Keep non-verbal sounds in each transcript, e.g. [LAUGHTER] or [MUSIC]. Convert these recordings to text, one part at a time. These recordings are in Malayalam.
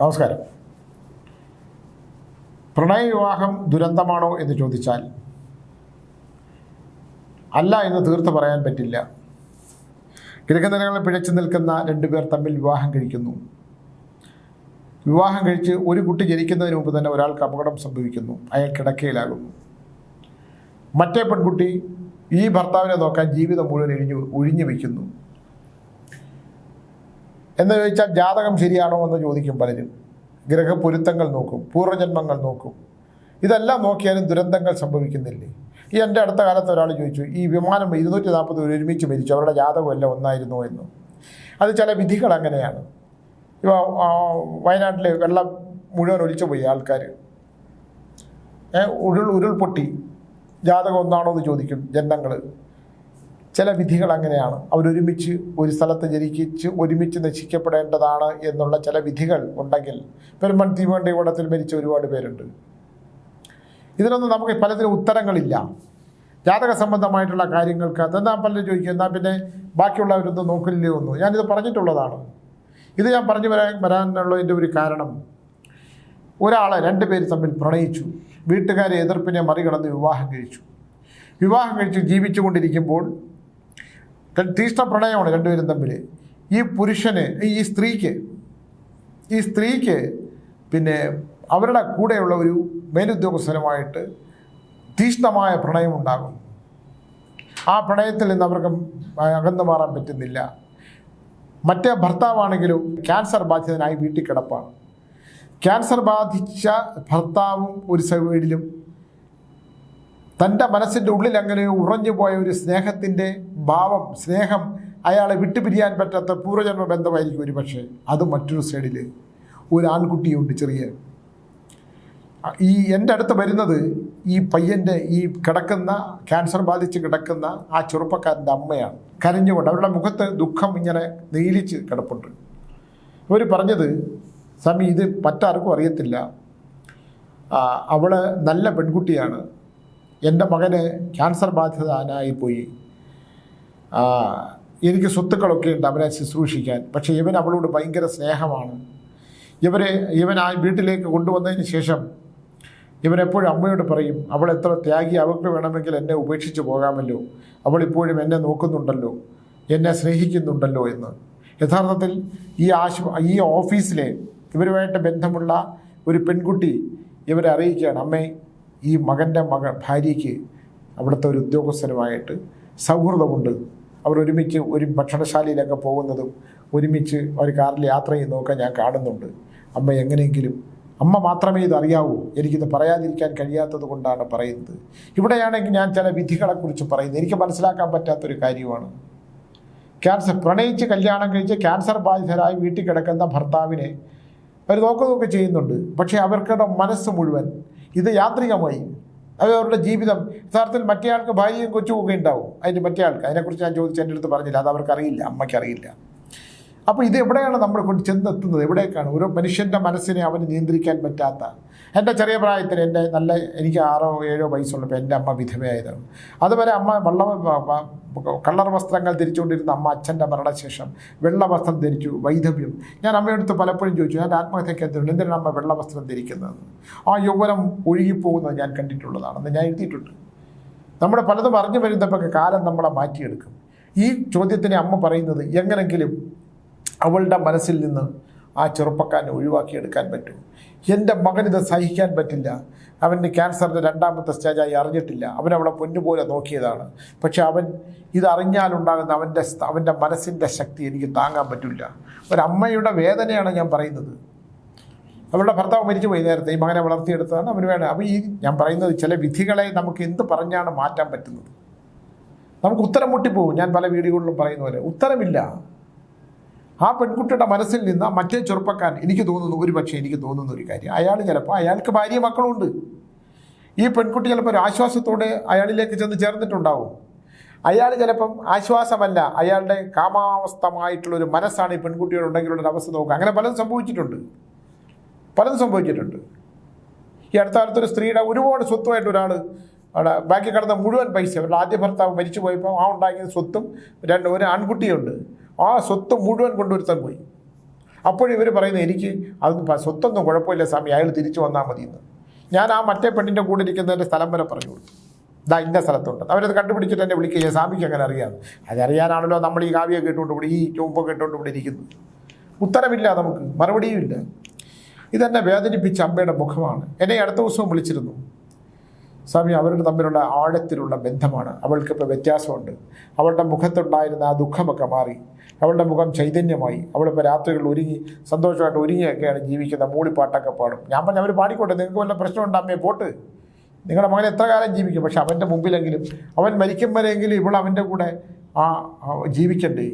നമസ്കാരം. പ്രണയ വിവാഹം ദുരന്തമാണോ എന്ന് ചോദിച്ചാൽ അല്ല എന്ന് തീർത്ത് പറയാൻ പറ്റില്ല. ഗ്രഹനിലകളിൽ പിഴച്ചു നിൽക്കുന്ന രണ്ടുപേർ തമ്മിൽ വിവാഹം കഴിക്കുന്നു. വിവാഹം കഴിച്ച് ഒരു കുട്ടി ജനിക്കുന്നതിന് മുമ്പ് തന്നെ ഒരാൾക്ക് അപകടം സംഭവിക്കുന്നു. അയാൾ കിടക്കയിലാകുന്നു. മറ്റേ പെൺകുട്ടി ഈ ഭർത്താവിനെ നോക്കാൻ ജീവിതം മുഴുവൻ എഴിഞ്ഞു ഒഴിഞ്ഞു വയ്ക്കുന്നു. എന്ന് ചോദിച്ചാൽ ജാതകം ശരിയാണോ എന്ന് ചോദിക്കും പലരും. ഗ്രഹപൊരുത്തങ്ങൾ നോക്കും പൂർവജന്മങ്ങൾ നോക്കും. ഇതെല്ലാം നോക്കിയാലും ദുരന്തങ്ങൾ സംഭവിക്കുന്നില്ലേ? ഈ എന്റെ അടുത്ത കാലത്ത് ഒരാൾ ചോദിച്ചു ഈ വിമാനം ഇരുന്നൂറ്റി നാൽപ്പത് ഒരുമിച്ച് മരിച്ചു അവരുടെ ജാതകം ഒന്നായിരുന്നു എന്ന്? അത് ചില വിധികൾ അങ്ങനെയാണ്. ഇപ്പോൾ വയനാട്ടിൽ വെള്ളം മുഴുവൻ ഒലിച്ചു പോയി ആൾക്കാർ. ഉരുൾ ഉരുൾപൊട്ടി. ജാതകം ഒന്നാണോ എന്ന് ചോദിക്കും ജനങ്ങൾ. ചില വിധികൾ അങ്ങനെയാണ്. അവരൊരുമിച്ച് ഒരു സ്ഥലത്ത് ജനിക്കിച്ച് ഒരുമിച്ച് നശിക്കപ്പെടേണ്ടതാണ് എന്നുള്ള ചില വിധികൾ ഉണ്ടെങ്കിൽ പെരുമൺ തീവണ്ടി കൂടത്തിൽ മരിച്ച ഒരുപാട് പേരുണ്ട്. ഇതിനൊന്നും നമുക്ക് പലതിനും ഉത്തരങ്ങളില്ല. ജാതക സംബന്ധമായിട്ടുള്ള കാര്യങ്ങൾക്ക് അതെന്താ പലരും ചോദിക്കും എന്നാൽ പിന്നെ ബാക്കിയുള്ളവരൊന്നും നോക്കില്ലേ ഒന്നും? ഞാനിത് പറഞ്ഞിട്ടുള്ളതാണ്. ഇത് ഞാൻ പറഞ്ഞു വരാൻ വരാനുള്ളതിന്റെ ഒരു കാരണം ഒരാൾ രണ്ട് പേര് തമ്മിൽ പ്രണയിച്ചു. വീട്ടുകാരെ എതിർപ്പിനെ മറികടന്ന് വിവാഹം കഴിച്ചു. വിവാഹം കഴിച്ച് ജീവിച്ചു കൊണ്ടിരിക്കുമ്പോൾ തീഷ്ണ പ്രണയമാണ് രണ്ടുപേരും തമ്മിൽ. ഈ പുരുഷന് ഈ സ്ത്രീക്ക് ഈ സ്ത്രീക്ക് പിന്നെ അവരുടെ കൂടെയുള്ള ഒരു മേലുദ്യോഗസ്ഥനുമായിട്ട് തീഷ്ണമായ പ്രണയമുണ്ടാകും. ആ പ്രണയത്തിൽ നിന്ന് അവർക്ക് അകന്നു മാറാൻ പറ്റുന്നില്ല. മറ്റേ ഭർത്താവാണെങ്കിലും ക്യാൻസർ ബാധിതനായി വീട്ടിൽ കിടപ്പാണ്. ക്യാൻസർ ബാധിച്ച ഭർത്താവും ഒരു സൈഡിലും തന്റെ മനസ്സിന്റെ ഉള്ളിൽ അങ്ങനെ ഉറഞ്ഞു പോയ ഒരു സ്നേഹത്തിന്റെ ഭാവം സ്നേഹം അയാളെ വിട്ടുപിരിയാൻ പറ്റാത്ത പൂർവജന്മ ബന്ധമായിരിക്കും ഒരു പക്ഷേ അത് മറ്റൊരു സൈഡിൽ ഒരു ആൺകുട്ടിയുണ്ട് ചെറിയ. ഈ എന്റെ അടുത്ത് വരുന്നത് ഈ പയ്യന്റെ ഈ കിടക്കുന്ന ക്യാൻസർ ബാധിച്ച് കിടക്കുന്ന ആ ചെറുപ്പക്കാരന്റെ അമ്മയാണ്. കരഞ്ഞുകൊണ്ട് അവരുടെ മുഖത്ത് ദുഃഖം ഇങ്ങനെ നീലിച്ച് കിടപ്പുണ്ട്. ഇവർ പറഞ്ഞത് സ്വാമി ഇത് മറ്റാർക്കും അറിയത്തില്ല. അവൾ നല്ല പെൺകുട്ടിയാണ്. എന്റെ മകന് ക്യാൻസർ ബാധിതനായിപ്പോയി. എനിക്ക് സ്വത്തുക്കളൊക്കെ ഉണ്ട് അവനെ ശുശ്രൂഷിക്കാൻ. പക്ഷേ ഇവൻ അവളോട് ഭയങ്കര സ്നേഹമാണ്. ഇവരെ ഇവൻ ആ വീട്ടിലേക്ക് കൊണ്ടുവന്നതിന് ശേഷം ഇവൻ എപ്പോഴും അമ്മയോട് പറയും അവൾ എത്ര ത്യാഗി അവൾക്ക് വേണമെങ്കിൽ എന്നെ ഉപേക്ഷിച്ച് പോകാമല്ലോ. അവൾ ഇപ്പോഴും എന്നെ നോക്കുന്നുണ്ടല്ലോ എന്നെ സ്നേഹിക്കുന്നുണ്ടല്ലോ എന്ന്. യഥാർത്ഥത്തിൽ ഈ ആശു ഈ ഓഫീസിലെ ഇവരുമായിട്ട് ബന്ധമുള്ള ഒരു പെൺകുട്ടി ഇവരെ അറിയിക്കുകയാണ്. അമ്മേ ഈ മകന്റെ മക ഭാര്യയ്ക്ക് അവിടുത്തെ ഒരു ഉദ്യോഗസ്ഥനുമായിട്ട് സൗഹൃദമുണ്ട്. അവർ ഒരുമിച്ച് ഒരു ഭക്ഷണശാലയിലൊക്കെ പോകുന്നതും ഒരുമിച്ച് ഒരു കാറിൽ യാത്ര ചെയ്യുന്നതൊക്കെ ഞാൻ കാണുന്നുണ്ട്. അമ്മ എങ്ങനെയെങ്കിലും അമ്മ മാത്രമേ ഇത് അറിയാവൂ. എനിക്കിത് പറയാതിരിക്കാൻ കഴിയാത്തത് കൊണ്ടാണ് പറയുന്നത്. ഇവിടെയാണെങ്കിൽ ഞാൻ ചില വിധികളെക്കുറിച്ച് പറയുന്നത് എനിക്ക് മനസ്സിലാക്കാൻ പറ്റാത്തൊരു കാര്യമാണ്. ക്യാൻസർ പ്രണയിച്ച് കല്യാണം കഴിച്ച് ക്യാൻസർ ബാധിതരായി വീട്ടിൽ കിടക്കുന്ന ഭർത്താവിനെ അവർ നോക്കുന്നതൊക്കെ ചെയ്യുന്നുണ്ട്. പക്ഷേ അവർക്കുടെ മനസ്സ് മുഴുവൻ ഇത് യാത്രികമായി അവരുടെ ജീവിതം. യഥാർത്ഥത്തിൽ മറ്റേ ആൾക്ക് ഭാര്യയും കൊച്ചുമൊക്കെ ഉണ്ടാവും. അതിന് മറ്റേ ആൾക്ക് അതിനെക്കുറിച്ച് ഞാൻ ചോദിച്ചു എന്റെ അടുത്ത് പറഞ്ഞില്ല. അത് അവർക്കറിയില്ല. അമ്മയ്ക്കറിയില്ല അപ്പോൾ ഇത് എവിടെയാണ് നമ്മൾ കൊണ്ട് ചെന്നെത്തുന്നത്? എവിടേക്കാണ്? ഓരോ മനുഷ്യന്റെ മനസ്സിനെ അവന് നിയന്ത്രിക്കാൻ പറ്റാത്ത എന്റെ ചെറിയ പ്രായത്തിൽ എന്റെ നല്ല എനിക്ക് ആറോ ഏഴോ വയസ്സുള്ളപ്പോൾ എന്റെ അമ്മ വിധവയായതാണ് അതുവരെ അമ്മ വെള്ള കളർ വസ്ത്രങ്ങൾ ധരിച്ചുകൊണ്ടിരുന്ന അമ്മ അച്ഛന്റെ മരണശേഷം വെള്ള വസ്ത്രം ധരിച്ചു. വൈധവ്യം. ഞാൻ അമ്മയടുത്ത് പലപ്പോഴും ചോദിച്ചു ഞാൻ ആത്മഹത്യയ്ക്ക് എന്തുണ്ട് എന്തിനാണ് അമ്മ വെള്ള വസ്ത്രം ധരിക്കുന്നത്? ആ യൗവനം ഒഴുകിപ്പോകുന്നത് ഞാൻ കണ്ടിട്ടുള്ളതാണെന്ന് ഞാൻ എഴുതിയിട്ടുണ്ട്. നമ്മുടെ പലതും പറഞ്ഞു വരുന്നപ്പോൾ കാലം നമ്മളെ മാറ്റിയെടുക്കും. ഈ ചോദ്യത്തിന് അമ്മ പറയുന്നത് എങ്ങനെങ്കിലും അവളുടെ മനസ്സിൽ നിന്ന് ആ ചെറുപ്പക്കാരനെ ഒഴിവാക്കിയെടുക്കാൻ പറ്റും. എന്റെ മകനിത് സഹിക്കാൻ പറ്റില്ല. അവന്റെ ക്യാൻസറിന്റെ രണ്ടാമത്തെ സ്റ്റേജായി അറിഞ്ഞിട്ടില്ല. അവൻ അവളെ പൊന്നുപോലെ നോക്കിയതാണ്. പക്ഷെ അവൻ ഇതറിഞ്ഞാലുണ്ടാകുന്ന അവന്റെ അവന്റെ മനസ്സിന്റെ ശക്തി എനിക്ക് താങ്ങാൻ പറ്റില്ല. ഒരമ്മയുടെ വേദനയാണ് ഞാൻ പറയുന്നത്. അവളുടെ ഭർത്താവ് മരിച്ചു പോയി നേരത്തെ. ഈ മകനെ വളർത്തിയെടുത്തതാണ്. അവന് വേണം. അപ്പോൾ ഈ ഞാൻ പറയുന്നത് ചില വിധികളെ നമുക്ക് എന്ത് പറഞ്ഞാണ് മാറ്റാൻ പറ്റുന്നത്? നമുക്ക് ഉത്തരം മുട്ടിപ്പോവും ഞാൻ പല വീഡിയോകളിലും പറയുന്ന പോലെ ഉത്തരമില്ല. ആ പെൺകുട്ടിയുടെ മനസ്സിൽ നിന്ന് മറ്റേ ചെറുപ്പക്കാരൻ എനിക്ക് തോന്നുന്നു ഒരു പക്ഷേ എനിക്ക് തോന്നുന്ന ഒരു കാര്യം. അയാൾ ചിലപ്പോൾ അയാൾക്ക് ഭാര്യ മക്കളുണ്ട് ഈ പെൺകുട്ടി ചിലപ്പോൾ ഒരു ആശ്വാസത്തോടെ അയാളിലേക്ക് ചെന്ന് ചേർന്നിട്ടുണ്ടാവും. അയാൾ ചിലപ്പം ആശ്വാസമല്ല അയാളുടെ കാമാവസ്ഥമായിട്ടുള്ളൊരു മനസ്സാണ് ഈ പെൺകുട്ടിയോടുണ്ടെങ്കിലുള്ളൊരു അവസ്ഥ നോക്കുക. അങ്ങനെ പലതും സംഭവിച്ചിട്ടുണ്ട്. പലതും സംഭവിച്ചിട്ടുണ്ട്. ഈ അടുത്ത കാലത്തൊരു സ്ത്രീയുടെ ഒരുപാട് സ്വത്തുമായിട്ട് ഒരാൾ ബാക്കി കിടന്ന മുഴുവൻ പൈസ അവരുടെ ആദ്യ ഭർത്താവ് മരിച്ചു പോയപ്പോൾ ആ ഉണ്ടാക്കിയ സ്വത്തും രണ്ട് ഒരു ആൺകുട്ടിയുണ്ട്. ആ സ്വത്ത് മുഴുവൻ കൊണ്ടുവരുത്താൻ പോയി. അപ്പോഴും ഇവർ പറയുന്നത് എനിക്ക് അതൊന്നും സ്വത്തൊന്നും കുഴപ്പമില്ല സ്വാമി അയാൾ തിരിച്ചു വന്നാൽ മതി എന്ന് ഞാൻ ആ മറ്റേ പെണ്ണിന്റെ കൂടെ ഇരിക്കുന്നതിന്റെ സ്ഥലം വരെ പറഞ്ഞു കൊടുത്തു ഇതാ ഇന്ന സ്ഥലത്തുണ്ട്. അവരത് കണ്ടുപിടിച്ചിട്ട് എന്നെ വിളിക്കുക. സ്വാമിക്ക് അങ്ങനെ അറിയാം. അതറിയാനാണല്ലോ നമ്മൾ ഈ കാവ്യ കേട്ടുകൊണ്ട് ഇവിടെ ഈ ചുമ്പ് കേട്ടുകൊണ്ട് ഇവിടെ ഇരിക്കുന്നത്. ഉത്തരമില്ല നമുക്ക്. മറുപടിയും ഇല്ല. ഇതെന്നെ വേദനിപ്പിച്ച അമ്മയുടെ മുഖമാണ്. എന്നെ അടുത്ത ദിവസവും വിളിച്ചിരുന്നു. സ്വാമി അവരുടെ തമ്മിലുള്ള ആഴത്തിലുള്ള ബന്ധമാണ്. അവൾക്കിപ്പോൾ വ്യത്യാസമുണ്ട്. അവളുടെ മുഖത്തുണ്ടായിരുന്ന ആ ദുഃഖമൊക്കെ മാറി. അവളുടെ മുഖം ചൈതന്യമായി. അവളിപ്പോൾ രാത്രികളിൽ ഒരുങ്ങി സന്തോഷമായിട്ട് ഒരുങ്ങിയൊക്കെയാണ് ജീവിക്കുന്ന മൂളിപ്പാട്ടൊക്കെ പാടും. ഞാൻ പറഞ്ഞു അവർ പാടിക്കോട്ടെ നിങ്ങൾക്ക് വല്ല പ്രശ്നമുണ്ട് അമ്മയെ പോട്ട്. നിങ്ങളുടെ മകൻ എത്ര കാലം ജീവിക്കും? പക്ഷെ അവന്റെ മുമ്പിലെങ്കിലും അവൻ മരിക്കും വരെയെങ്കിലും ഇവൾ അവന്റെ കൂടെ ആ ജീവിക്കണ്ടേ?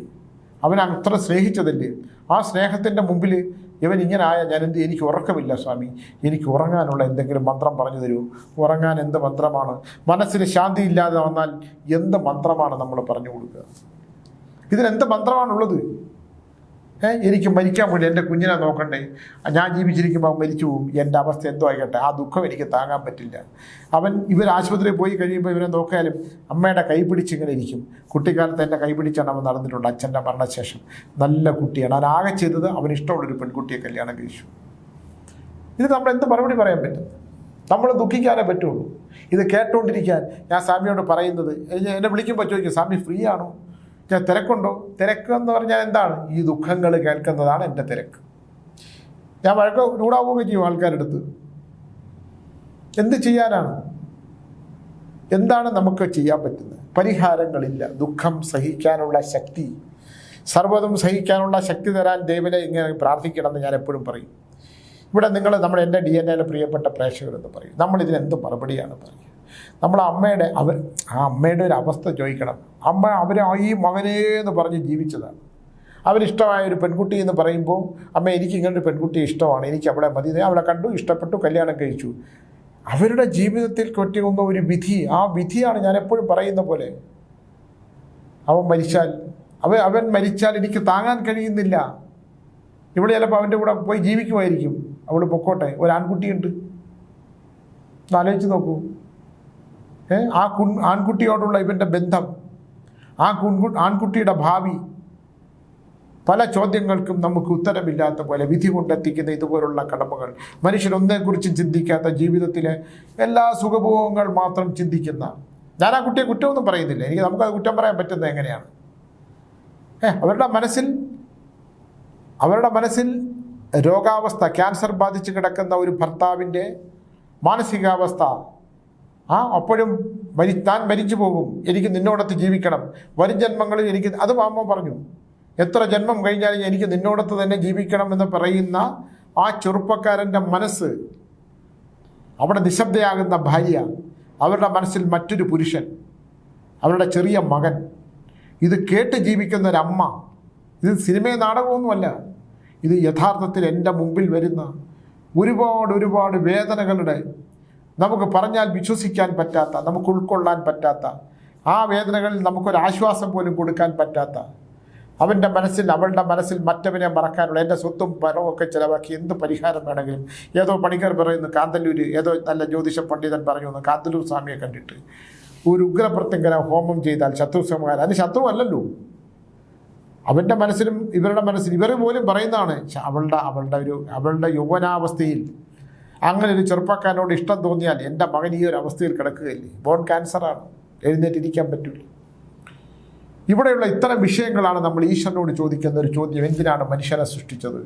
അവൻ അത്ര സ്നേഹിച്ചതല്ലേ? ആ സ്നേഹത്തിന്റെ മുമ്പിൽ ഇവൻ ഇങ്ങനെ ആയാൽ ഞാൻ എന്ത് എനിക്ക് ഉറക്കമില്ല സ്വാമി. എനിക്ക് ഉറങ്ങാനുള്ള എന്തെങ്കിലും മന്ത്രം പറഞ്ഞു തരൂ. ഉറങ്ങാൻ എന്ത് മന്ത്രമാണ്? മനസ്സിന് ശാന്തി ഇല്ലാതെ വന്നാൽ എന്ത് മന്ത്രമാണ് നമ്മൾ പറഞ്ഞു കൊടുക്കുക? ഇതിനെന്ത് മന്ത്രമാണുള്ളത്? ഏ എനിക്ക് മരിക്കാൻ വേണ്ടി എന്റെ കുഞ്ഞിനെ നോക്കണ്ടേ? ഞാൻ ജീവിച്ചിരിക്കുമ്പോൾ മരിച്ചു പോകും എന്റെ അവസ്ഥ എന്തോ ആയിക്കട്ടെ. ആ ദുഃഖം എനിക്ക് താങ്ങാൻ പറ്റില്ല. അവൻ ഇവർ ആശുപത്രിയിൽ പോയി കഴിയുമ്പോൾ ഇവനെ നോക്കിയാലും അമ്മയുടെ കൈ പിടിച്ചിങ്ങനെ ഇരിക്കും. കുട്ടിക്കാലത്ത് എന്റെ കൈ പിടിച്ചാണ് അവൻ നടന്നിട്ടുണ്ട്. അച്ഛന്റെ മരണശേഷം. നല്ല കുട്ടിയാണ്. അവൻ ആകെ ചെയ്തത് അവന് ഇഷ്ടമുള്ളൊരു പെൺകുട്ടിയെ കല്യാണം കഴിച്ചു. ഇത് നമ്മൾ എന്ത് മറുപടി പറയാൻ പറ്റും? നമ്മൾ ദുഃഖിക്കാനേ പറ്റുള്ളൂ. ഇത് കേട്ടുകൊണ്ടിരിക്കാൻ ഞാൻ സ്വാമിയോട് പറയുന്നത് എന്നെ എന്നെ വിളിക്കുമ്പോൾ ചോദിക്കും സ്വാമി ഫ്രീ ആണോ ഞാൻ തിരക്കുണ്ടോ? തിരക്ക് എന്ന് പറഞ്ഞാൽ എന്താണ്? ഈ ദുഃഖങ്ങൾ കേൾക്കുന്നതാണ് എന്റെ തിരക്ക്. ഞാൻ വഴക്ക് ചൂടാവുകയും ചെയ്യും ആൾക്കാരുടെ അടുത്ത് എന്ത് ചെയ്യാനാണ്? എന്താണ് നമുക്ക് ചെയ്യാൻ പറ്റുന്നത്? പരിഹാരങ്ങളില്ല. ദുഃഖം സഹിക്കാനുള്ള ശക്തി. സർവതും സഹിക്കാനുള്ള ശക്തി തരാൻ ദൈവനെ ഇങ്ങനെ പ്രാർത്ഥിക്കണമെന്ന് ഞാൻ എപ്പോഴും പറയും. ഇവിടെ നിങ്ങൾ നമ്മുടെ എന്റെ ഡി എൻ എയിലെ പ്രിയപ്പെട്ട പ്രേക്ഷകരെന്ന് പറയും. നമ്മളിതിന് എന്ത് മറുപടിയാണ് പറയുക? നമ്മൾ അമ്മയുടെ അവർ ആ അമ്മയുടെ ഒരു അവസ്ഥ ചോദിക്കണം. അമ്മ അവർ ഈ മകനേ എന്ന് പറഞ്ഞ് ജീവിച്ചതാണ് അവരിഷ്ടമായ ഒരു പെൺകുട്ടി എന്ന് പറയുമ്പോൾ അമ്മ എനിക്ക് ഇങ്ങനൊരു പെൺകുട്ടി ഇഷ്ടമാണ് എനിക്ക് അവളെ മതി. അവളെ കണ്ടു ഇഷ്ടപ്പെട്ടു കല്യാണം കഴിച്ചു. അവരുടെ ജീവിതത്തിൽ കൊറ്റുകുന്ന ഒരു വിധി ആ വിധിയാണ് ഞാൻ എപ്പോഴും പറയുന്ന പോലെ. അവൻ മരിച്ചാൽ അവൻ അവൻ മരിച്ചാൽ എനിക്ക് താങ്ങാൻ കഴിയുന്നില്ല. ഇവിടെ ചിലപ്പോൾ അവന്റെ കൂടെ പോയി ജീവിക്കുമായിരിക്കും. അവൾ പൊക്കോട്ടെ ഒരു ആൺകുട്ടിയുണ്ട്. ആലോചിച്ച് നോക്കൂ. ആ കുൺ ആൺകുട്ടിയോടുള്ള ഇവന്റെ ബന്ധം ആ കുൺകു ആൺകുട്ടിയുടെ ഭാവി പല ചോദ്യങ്ങൾക്കും നമുക്ക് ഉത്തരമില്ലാത്ത പോലെ വിധി കൊണ്ടെത്തിക്കുന്ന ഇതുപോലുള്ള കടമകൾ. മനുഷ്യരൊന്നിനെക്കുറിച്ചും ചിന്തിക്കാത്ത ജീവിതത്തിലെ എല്ലാ സുഖഭോഗങ്ങൾ മാത്രം ചിന്തിക്കുന്ന. ഞാൻ ആ കുട്ടിയെ കുറ്റമൊന്നും പറയുന്നില്ല. എനിക്ക് നമുക്കത് കുറ്റം പറയാൻ പറ്റുന്നത് എങ്ങനെയാണ്? ഏ അവരുടെ മനസ്സിൽ അവരുടെ മനസ്സിൽ രോഗാവസ്ഥ ക്യാൻസർ ബാധിച്ച് കിടക്കുന്ന ഒരു ഭർത്താവിന്റെ മാനസികാവസ്ഥ ആ അപ്പോഴും മരി താൻ മരിച്ചു പോകും. എനിക്ക് നിന്നോടത്ത് ജീവിക്കണം. വരും ജന്മങ്ങളിൽ എനിക്ക് അത് അമ്മ പറഞ്ഞു. എത്ര ജന്മം കഴിഞ്ഞാലും എനിക്ക് നിന്നോടത്ത് തന്നെ ജീവിക്കണം എന്ന് പറയുന്ന ആ ചെറുപ്പക്കാരന്റെ മനസ്സ് അവിടെ നിശബ്ദയാകുന്ന ഭാര്യ അവരുടെ മനസ്സിൽ മറ്റൊരു പുരുഷൻ അവരുടെ ചെറിയ മകൻ. ഇത് കേട്ട് ജീവിക്കുന്ന ഒരമ്മ ഇത് സിനിമയും നാടകമൊന്നുമല്ല. ഇത് യഥാർത്ഥത്തിൽ എന്റെ മുമ്പിൽ വരുന്ന ഒരുപാട് ഒരുപാട് വേദനകളുടെ നമുക്ക് പറഞ്ഞാൽ വിശ്വസിക്കാൻ പറ്റാത്ത നമുക്ക് ഉൾക്കൊള്ളാൻ പറ്റാത്ത ആ വേദനകളിൽ നമുക്കൊരാശ്വാസം പോലും കൊടുക്കാൻ പറ്റാത്ത അവന്റെ മനസ്സിൽ അവളുടെ മനസ്സിൽ മറ്റവനെ മറക്കാനുള്ള എന്റെ സ്വത്തും പണവും ഒക്കെ ചിലവാക്കി എന്ത് പരിഹാരം വേണമെങ്കിലും. ഏതോ പണിക്കർ പറയുന്നു കാന്തല്ലൂർ ഏതോ നല്ല ജ്യോതിഷ പണ്ഡിതൻ പറഞ്ഞു കാന്തല്ലൂർ സ്വാമിയെ കണ്ടിട്ട്. ഒരു ഉഗ്രപ്രത്യങ്കര ഹോമം ചെയ്താൽ ശത്രു സംഹാരം അത് ശത്രു അല്ലല്ലോ അവന്റെ മനസ്സിലും ഇവരുടെ മനസ്സിലും ഇവർ പോലും പറയുന്നതാണ് അവളുടെ അവളുടെ ഒരു അവളുടെ യൗവനാവസ്ഥയിൽ അങ്ങനെ ഒരു ചെറുപ്പക്കാരനോട് ഇഷ്ടം തോന്നിയാൽ എന്റെ മകൻ ഈ ഒരു അവസ്ഥയിൽ കിടക്കുകയല്ലേ? ബോൺ ക്യാൻസറാണ് എഴുന്നേറ്റിരിക്കാൻ പറ്റില്ല. ഇവിടെയുള്ള ഇത്തരം വിഷയങ്ങളാണ് നമ്മൾ ഈശ്വരനോട് ചോദിക്കുന്ന ഒരു ചോദ്യം. എന്തിനാണ് മനുഷ്യനെ സൃഷ്ടിച്ചത്?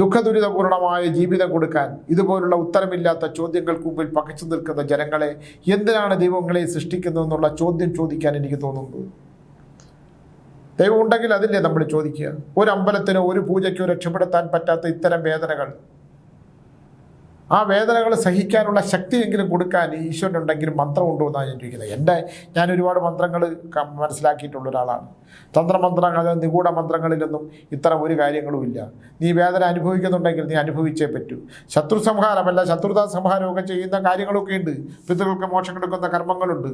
ദുഃഖദുരിതപൂർണമായ ജീവിതം കൊടുക്കാൻ ഇതുപോലുള്ള ഉത്തരമില്ലാത്ത ചോദ്യങ്ങൾക്ക് മുമ്പിൽ പകച്ചു നിൽക്കുന്ന ജനങ്ങളെ എന്തിനാണ് ദൈവങ്ങളെ സൃഷ്ടിക്കുന്നതെന്നുള്ള ചോദ്യം ചോദിക്കാൻ എനിക്ക് തോന്നുന്നത് ദൈവം ഉണ്ടെങ്കിൽ അതില്ലേ നമ്മൾ ചോദിക്കുക. ഒരു അമ്പലത്തിനോ ഒരു പൂജയ്ക്കോ രക്ഷപ്പെടുത്താൻ പറ്റാത്ത ഇത്തരം വേദനകൾ. ആ വേദനകൾ സഹിക്കാനുള്ള ശക്തിയെങ്കിലും കൊടുക്കാൻ ഈശ്വരനുണ്ടെങ്കിലും മന്ത്രമുണ്ടോ എന്നാണ് ഞാൻ ചോദിക്കുന്നത്. എന്റെ ഞാൻ ഒരുപാട് മന്ത്രങ്ങൾ മനസ്സിലാക്കിയിട്ടുള്ള ഒരാളാണ്. തന്ത്രമന്ത്രങ്ങൾ നിഗൂഢ മന്ത്രങ്ങളിലൊന്നും ഇത്തരം ഒരു കാര്യങ്ങളുമില്ല നീ വേദന അനുഭവിക്കുന്നുണ്ടെങ്കിൽ നീ അനുഭവിച്ചേ പറ്റൂ. ശത്രു സംഹാരമല്ല ശത്രുതാ സംഹാരമൊക്കെ ചെയ്യുന്ന കാര്യങ്ങളൊക്കെ ഉണ്ട്. പിതൃകൾക്ക് മോക്ഷം കൊടുക്കുന്ന കർമ്മങ്ങളുണ്ട്.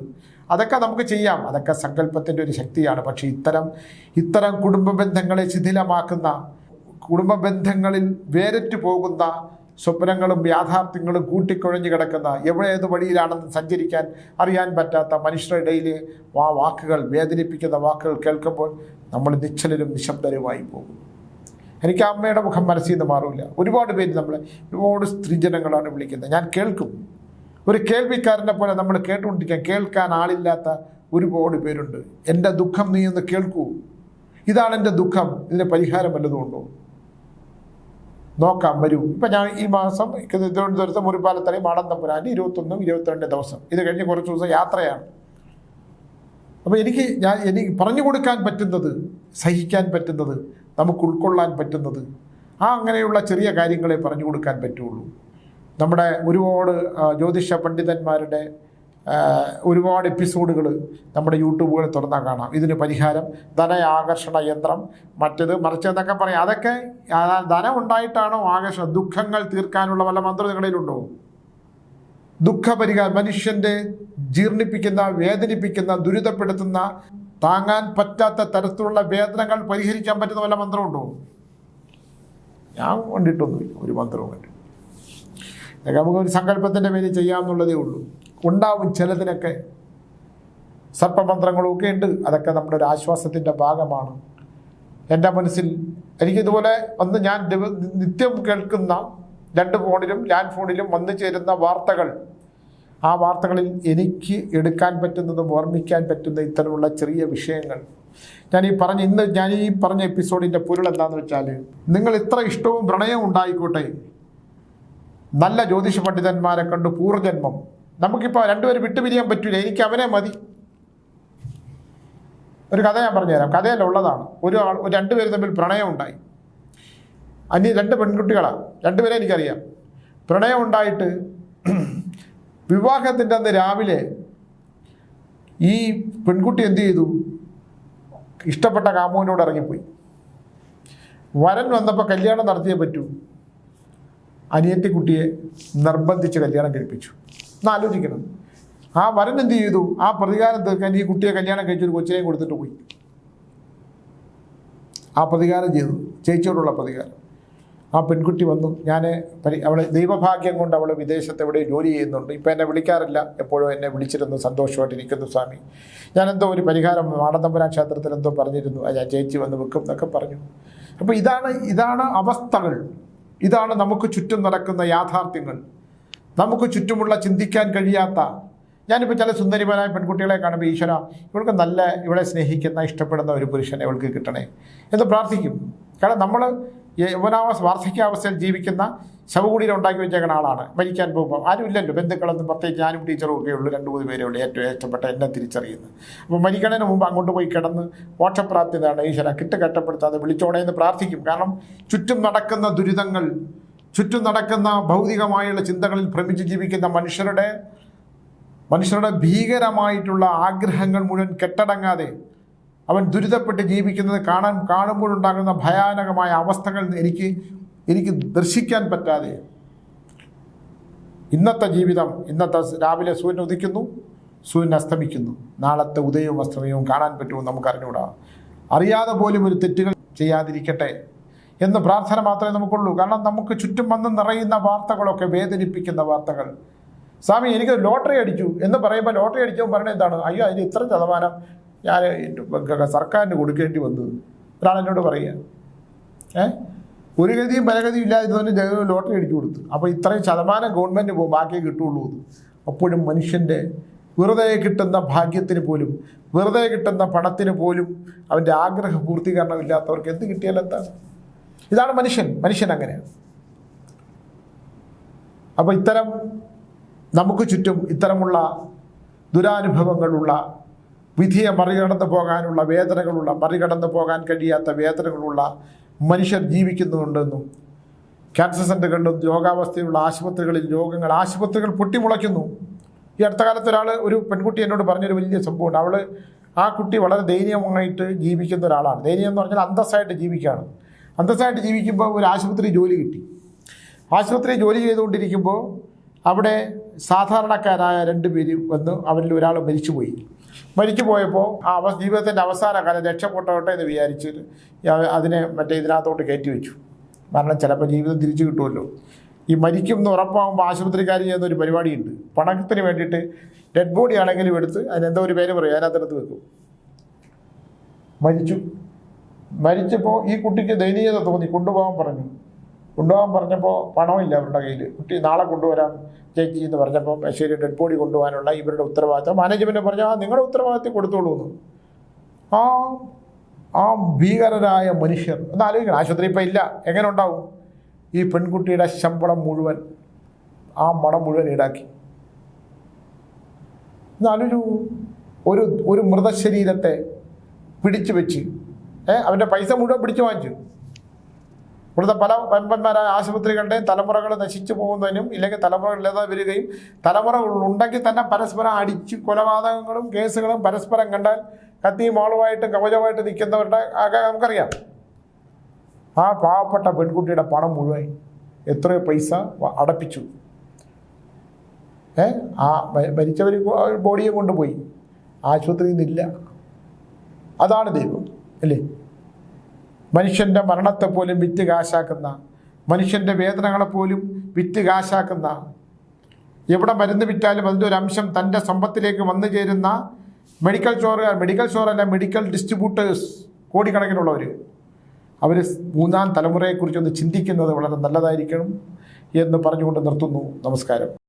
അതൊക്കെ നമുക്ക് ചെയ്യാം. അതൊക്കെ സങ്കല്പത്തിന്റെ ഒരു ശക്തിയാണ്. പക്ഷേ ഇത്തരം ഇത്തരം കുടുംബ ബന്ധങ്ങളെ ശിഥിലമാക്കുന്ന കുടുംബ ബന്ധങ്ങളിൽ വേരറ്റ് പോകുന്ന സ്വപ്നങ്ങളും യാഥാർത്ഥ്യങ്ങളും കൂട്ടിക്കുഴഞ്ഞു കിടക്കുന്ന എവിടെ ഏത് വഴിയിലാണെന്ന് സഞ്ചരിക്കാൻ അറിയാൻ പറ്റാത്ത മനുഷ്യരുടെ ഇടയിൽ ആ വാക്കുകൾ വേദനിപ്പിക്കുന്ന വാക്കുകൾ കേൾക്കുമ്പോൾ നമ്മൾ നിശ്ചലരും നിശബ്ദരുമായി പോകും എനിക്ക് അമ്മയുടെ മുഖം മനസ്സിൽ നിന്ന് മാറില്ല ഒരുപാട് പേര് നമ്മൾ ഒരുപാട് സ്ത്രീജനങ്ങളാണ് വിളിക്കുന്നത്. ഞാൻ കേൾക്കും. ഒരു കേൾവിക്കാരനെ പോലെ നമ്മൾ കേട്ടുകൊണ്ടിരിക്കാൻ കേൾക്കാൻ ആളില്ലാത്ത ഒരുപാട് പേരുണ്ട്. എന്റെ ദുഃഖം നീ ഒന്ന് കേൾക്കൂ. ഇതാണ് എന്റെ ദുഃഖം. ഇതിന് പരിഹാരം വല്ലതും ഉണ്ടോ? നോക്കാം വരൂ. ഇപ്പം ഞാൻ ഈ മാസം തിരുവനന്തപുരത്ത് മുറിപ്പാലത്തറ മാടന്തപുരാന്റെ ഇരുപത്തൊന്നും ഇരുപത്തിരണ്ട് ദിവസം. ഇത് കഴിഞ്ഞ് കുറച്ച് ദിവസം യാത്രയാണ്. അപ്പോൾ എനിക്ക് ഞാൻ എനിക്ക് പറഞ്ഞു കൊടുക്കാൻ പറ്റുന്നത് സഹിക്കാൻ പറ്റുന്നത് നമുക്ക് ഉൾക്കൊള്ളാൻ പറ്റുന്നത് ആ അങ്ങനെയുള്ള ചെറിയ കാര്യങ്ങളെ പറഞ്ഞു കൊടുക്കാൻ പറ്റുള്ളൂ. നമ്മുടെ ഒരുപാട് ജ്യോതിഷ പണ്ഡിതന്മാരുടെ ഒരുപാട് എപ്പിസോഡുകൾ നമ്മുടെ യൂട്യൂബുകളിൽ തുറന്നാൽ കാണാം. ഇതിന് പരിഹാരം ധന ആകർഷണ യന്ത്രം മറ്റത് മറിച്ച് എന്നൊക്കെ പറയാം. അതൊക്കെ ധനം ഉണ്ടായിട്ടാണോ ആകർഷണം? ദുഃഖങ്ങൾ തീർക്കാനുള്ള വല്ല മന്ത്രം നിങ്ങളിലുണ്ടോ ദുഃഖപരിഹാരം മനുഷ്യന്റെ ജീർണിപ്പിക്കുന്ന വേദനിപ്പിക്കുന്ന ദുരിതപ്പെടുത്തുന്ന താങ്ങാൻ പറ്റാത്ത തരത്തിലുള്ള വേദനകൾ പരിഹരിക്കാൻ പറ്റുന്ന വല്ല മന്ത്രമുണ്ടോ? ഞാൻ കണ്ടിട്ടൊന്നുമില്ല ഒരു മന്ത്രവും കണ്ടിട്ടില്ല നമുക്ക് ഒരു സങ്കല്പത്തിന്റെ പേരിൽ ചെയ്യാമെന്നുള്ളതേ ഉള്ളൂ. ഉണ്ടാവും ചിലതിനൊക്കെ. സർപ്പമന്ത്രങ്ങളും ഒക്കെ ഉണ്ട്. അതൊക്കെ നമ്മുടെ ഒരു ആശ്വാസത്തിന്റെ ഭാഗമാണ്. എന്റെ മനസ്സിൽ എനിക്കിതുപോലെ ഒന്ന് ഞാൻ നിത്യം കേൾക്കുന്ന രണ്ട് ഫോണിലും ലാൻഡ് ഫോണിലും വന്നു ചേരുന്ന വാർത്തകൾ. ആ വാർത്തകളിൽ എനിക്ക് എടുക്കാൻ പറ്റുന്നതും ഓർമ്മിക്കാൻ പറ്റുന്ന ഇത്തരമുള്ള ചെറിയ വിഷയങ്ങൾ. ഞാൻ ഈ പറഞ്ഞ ഇന്ന് ഞാൻ ഈ പറഞ്ഞ എപ്പിസോഡിന്റെ പൊരുൾ എന്താണെന്ന് വെച്ചാൽ നിങ്ങൾ ഇത്ര ഇഷ്ടവും പ്രണയവും ഉണ്ടായിക്കോട്ടെ. നല്ല ജ്യോതിഷ പണ്ഡിതന്മാരെ കണ്ട് പൂർവജന്മം. നമുക്കിപ്പോൾ രണ്ടുപേരും വിട്ടുപിരിയാൻ പറ്റില്ല എനിക്ക് അവനെ മതി. ഒരു കഥ ഞാൻ പറഞ്ഞുതരാം. കഥയല്ല ഉള്ളതാണ്. ഒരു ആൾ രണ്ടുപേർ തമ്മിൽ പ്രണയം ഉണ്ടായി. അന്യ രണ്ട് പെൺകുട്ടികളാണ് രണ്ടുപേരെ എനിക്കറിയാം. പ്രണയം ഉണ്ടായിട്ട് [CLEARS THROAT] വിവാഹത്തിന്റെ അന്ന് രാവിലെ ഈ പെൺകുട്ടി എന്ത് ചെയ്തു? ഇഷ്ടപ്പെട്ട കാമുവിനോട് ഇറങ്ങിപ്പോയി. വരൻ വന്നപ്പോൾ കല്യാണം നടത്തിയേ പറ്റൂ. അനിയത്തിക്കുട്ടിയെ നിർബന്ധിച്ച് കല്യാണം കഴിപ്പിച്ചു. ഒന്ന് ആലോചിക്കണം. ആ വരൻ എന്ത് ചെയ്തു? ആ പ്രതികാരം തീർക്കാൻ ഈ കുട്ടിയെ കല്യാണം കഴിച്ചൊരു കൊച്ചിനെയും കൊടുത്തിട്ട് പോയി. ആ പ്രതികാരം ചെയ്തു. ചേച്ചിയോടുള്ള പ്രതികാരം. ആ പെൺകുട്ടി വന്നു. ഞാൻ പരി അവളെ ദൈവഭാഗ്യം കൊണ്ട് അവൾ വിദേശത്ത് എവിടെ ജോലി ചെയ്യുന്നുണ്ട്. ഇപ്പം എന്നെ വിളിക്കാറില്ല. എപ്പോഴും എന്നെ വിളിച്ചിരുന്നു. സന്തോഷമായിട്ടിരിക്കുന്നു സ്വാമി. ഞാൻ എന്തോ ഒരു പരിഹാരം ആണന്തമ്പുരാ ക്ഷേത്രത്തിൽ എന്തോ പറഞ്ഞിരുന്നു. ഞാൻ ചേച്ചി വന്ന് വെക്കും എന്നൊക്കെ പറഞ്ഞു. അപ്പോൾ ഇതാണ് ഇതാണ് അവസ്ഥകൾ. ഇതാണ് നമുക്ക് ചുറ്റും നടക്കുന്ന യാഥാർത്ഥ്യങ്ങൾ. നമുക്ക് ചുറ്റുമുള്ള ചിന്തിക്കാൻ കഴിയാത്ത ഞാനിപ്പോൾ ചില സുന്ദരിമാരായ പെൺകുട്ടികളെ കാണുമ്പോൾ ഈശ്വര ഇവൾക്ക് നല്ല ഇവളെ സ്നേഹിക്കുന്ന ഇഷ്ടപ്പെടുന്ന ഒരു പുരുഷനെ ഇവൾക്ക് കിട്ടണേ എന്ന് പ്രാർത്ഥിക്കും. കാരണം നമ്മൾ യൗവനാവസ്ഥ വാർദ്ധക്യാവസ്ഥയിൽ ജീവിക്കുന്ന ശവകുടീരം ഉണ്ടാക്കി വെച്ചേക്കുന്ന ആളാണ്. മരിക്കാൻ പോകുമ്പോൾ ആരുമില്ലല്ലോ ബന്ധുക്കളൊന്നും പ്രത്യേകിച്ച് ഞാനും ടീച്ചറും ഒക്കെ ഉള്ളൂ. രണ്ട് മൂന്ന് പേരേ ഉള്ളൂ. ഏറ്റവും ഇഷ്ടപ്പെട്ട എന്നെ തിരിച്ചറിയുന്നത്. അപ്പോൾ മരിക്കണതിന് മുമ്പ് അങ്ങോട്ട് പോയി കിടന്ന് മോക്ഷപ്രാപ്തി നേടണം. ഈശ്വര കിട്ട് കെട്ടപ്പെടുത്താതെ വിളിച്ചോണേ എന്ന് പ്രാർത്ഥിക്കും. കാരണം ചുറ്റും നടക്കുന്ന ദുരിതങ്ങൾ ചുറ്റും നടക്കുന്ന ഭൗതികമായുള്ള ചിന്തകളിൽ ഭ്രമിച്ച് ജീവിക്കുന്ന മനുഷ്യരുടെ മനുഷ്യരുടെ ഭീകരമായിട്ടുള്ള ആഗ്രഹങ്ങൾ മുഴുവൻ കെട്ടടങ്ങാതെ അവൻ ദുരിതപ്പെട്ട് ജീവിക്കുന്നത് കാണാൻ കാണുമ്പോഴുണ്ടാകുന്ന ഭയാനകമായ അവസ്ഥകൾ എനിക്ക് എനിക്ക് ദർശിക്കാൻ പറ്റാതെ ഇന്നത്തെ ജീവിതം ഇന്നത്തെ രാവിലെ സൂര്യൻ ഉദിക്കുന്നു സൂര്യൻ അസ്തമിക്കുന്നു. നാളത്തെ ഉദയവും അസ്തമയവും കാണാൻ പറ്റുമോ നമുക്ക് അറിഞ്ഞുകൂടാ അറിയാതെ പോലും ഒരു തെറ്റുകൾ ചെയ്യാതിരിക്കട്ടെ? എന്ന് പ്രാർത്ഥന മാത്രമേ നമുക്കുള്ളൂ. കാരണം നമുക്ക് ചുറ്റും വന്ന് നിറയുന്ന വാർത്തകളൊക്കെ വേദനിപ്പിക്കുന്ന വാർത്തകൾ. സ്വാമി എനിക്ക് ലോട്ടറി അടിച്ചു എന്ന് പറയുമ്പോൾ ലോട്ടറി അടിച്ചപ്പോൾ പറയുന്നത് എന്താണ്? അയ്യോ അതിന് ഇത്ര ശതമാനം ഞാൻ സർക്കാരിന് കൊടുക്കേണ്ടി വന്നത് ഒരാൾ എന്നോട് പറയുക ഏ? ഒരു ഗതിയും പരഗതിയും ഇല്ലാതിരുന്നവന് ജഗതി ലോട്ടറി അടിച്ചു കൊടുത്തു. അപ്പോൾ ഇത്രയും ശതമാനം ഗവൺമെന്റ് പോകും ബാക്കിയേ കിട്ടുള്ളൂ അപ്പോഴും മനുഷ്യന്റെ വെറുതെ കിട്ടുന്ന ഭാഗ്യത്തിന് പോലും വെറുതെ കിട്ടുന്ന പണത്തിന് പോലും അവന്റെ ആഗ്രഹ പൂർത്തീകരണമില്ലാത്തവർക്ക് എന്ത് കിട്ടിയാൽ എന്താണ്? ഇതാണ് മനുഷ്യൻ. മനുഷ്യൻ അങ്ങനെയാണ് അപ്പോൾ ഇത്തരം നമുക്ക് ചുറ്റും ഇത്തരമുള്ള ദുരാനുഭവങ്ങളുള്ള വിധിയെ മറികടന്നു പോകാനുള്ള വേദനകളുള്ള മറികടന്നു പോകാൻ കഴിയാത്ത വേദനകളുള്ള മനുഷ്യർ ജീവിക്കുന്നുണ്ടെന്നും ക്യാൻസർ സെന്ററുകളിലും രോഗാവസ്ഥയുള്ള ആശുപത്രികളിൽ രോഗങ്ങൾ ആശുപത്രികൾ പൊട്ടിമുളയ്ക്കുന്നു. ഈ അടുത്ത കാലത്ത് ഒരാൾ ഒരു പെൺകുട്ടി എന്നോട് പറഞ്ഞൊരു വലിയ സംഭവമുണ്ട്. അവൾ ആ കുട്ടി വളരെ ദയനീയമായിട്ട് ജീവിക്കുന്ന ഒരാളാണ്. ദയനീയം എന്ന് പറഞ്ഞാൽ അന്തസ്സായിട്ട് ജീവിക്കുകയാണ്. അന്തസ്സായിട്ട് ജീവിക്കുമ്പോൾ ഒരു ആശുപത്രി ജോലി കിട്ടി. ആശുപത്രി ജോലി ചെയ്തുകൊണ്ടിരിക്കുമ്പോൾ അവിടെ സാധാരണക്കാരായ രണ്ട് പേര് വന്ന് അവരിൽ ഒരാൾ മരിച്ചുപോയി. മരിച്ചു പോയപ്പോൾ ആ അവ ജീവിതത്തിന്റെ അവസാന കാലം രക്ഷപ്പെട്ടോട്ടെ എന്ന് വിചാരിച്ച് അതിനെ മറ്റേ ഇതിനകത്തോട്ട് കയറ്റി വെച്ചു. കാരണം ചിലപ്പോൾ ജീവിതം തിരിച്ചു കിട്ടുമല്ലോ. ഈ മരിക്കും എന്ന് ഉറപ്പാകുമ്പോൾ ആശുപത്രിക്കാർ ചെയ്യുന്ന ഒരു പരിപാടിയുണ്ട്. പണത്തിന് വേണ്ടിയിട്ട് ഡെഡ് ബോഡി ആണെങ്കിലും എടുത്ത് അതിനെന്തോ ഒരു പേര് പറയും അതിനകത്തെടുത്ത് വെക്കും. മരിച്ചു. മരിച്ചപ്പോൾ ഈ കുട്ടിക്ക് ദയനീയത തോന്നി. കൊണ്ടുപോകാൻ പറഞ്ഞു. കൊണ്ടുപോകാൻ പറഞ്ഞപ്പോൾ പണമില്ല അവരുടെ കയ്യിൽ കുട്ടി നാളെ കൊണ്ടുവരാം ചേച്ചി എന്ന് പറഞ്ഞപ്പോൾ ശരി ഡെഡ് ബോഡി കൊണ്ടുപോകാനുള്ള ഇവരുടെ ഉത്തരവാദിത്തം മാനേജ്മെന്റ് പറഞ്ഞു ആ നിങ്ങളുടെ ഉത്തരവാദിത്തം കൊടുത്തോളൂ എന്ന്. ആ ആ ഭീകരരായ മനുഷ്യർ. ഒന്ന് ആലോചിക്കണം. ആശുപത്രി ഇപ്പം ഇല്ല. എങ്ങനെ ഉണ്ടാവും? ഈ പെൺകുട്ടിയുടെ ശമ്പളം മുഴുവൻ ആ മണം മുഴുവൻ ഈടാക്കി. എന്നാലൊരു ഒരു ഒരു മൃതശരീരത്തെ പിടിച്ചു വെച്ച് അവന്റെ പൈസ മുഴുവൻ പിടിച്ചു വാങ്ങിച്ചു. ഇവിടുത്തെ പല വമ്പന്മാരായ ആശുപത്രികളുടെയും തലമുറകൾ നശിച്ചു പോകുന്നതിനും ഇല്ലെങ്കിൽ തലമുറകൾ ഇല്ലാതെ വരികയും തലമുറകൾ ഉണ്ടെങ്കിൽ തന്നെ പരസ്പരം അടിച്ച് കൊലപാതകങ്ങളും കേസുകളും പരസ്പരം കണ്ടാൽ കത്തി മോളുമായിട്ടും കവചമായിട്ട് നിൽക്കുന്നവരുടെ ആകെ നമുക്കറിയാം. ആ പാവപ്പെട്ട പെൺകുട്ടിയുടെ പണം മുഴുവൻ എത്രയോ പൈസ അടപ്പിച്ചു. ഏ ആ മരിച്ചവർ ബോഡിയെ കൊണ്ടുപോയി. ആശുപത്രിയിൽ നിന്നില്ല. അതാണ് ദൈവം. അല്ലേ? മനുഷ്യന്റെ മരണത്തെ പോലും വിറ്റ് കാശാക്കുന്ന മനുഷ്യന്റെ വേദനകളെ പോലും വിറ്റ് കാശാക്കുന്ന എവിടെ മരുന്ന് വിറ്റാലും അതിന്റെ ഒരു അംശം തന്റെ സമ്പത്തിലേക്ക് വന്നു ചേരുന്ന മെഡിക്കൽ സ്റ്റോറുകാർ മെഡിക്കൽ സ്റ്റോറല്ല മെഡിക്കൽ ഡിസ്ട്രിബ്യൂട്ടേഴ്സ് കോടിക്കണക്കിനുള്ളവർ അവർ മൂന്നാം തലമുറയെക്കുറിച്ചൊന്ന് ചിന്തിക്കുന്നത് വളരെ നല്ലതായിരിക്കണം എന്ന് പറഞ്ഞുകൊണ്ട് നിർത്തുന്നു. നമസ്കാരം.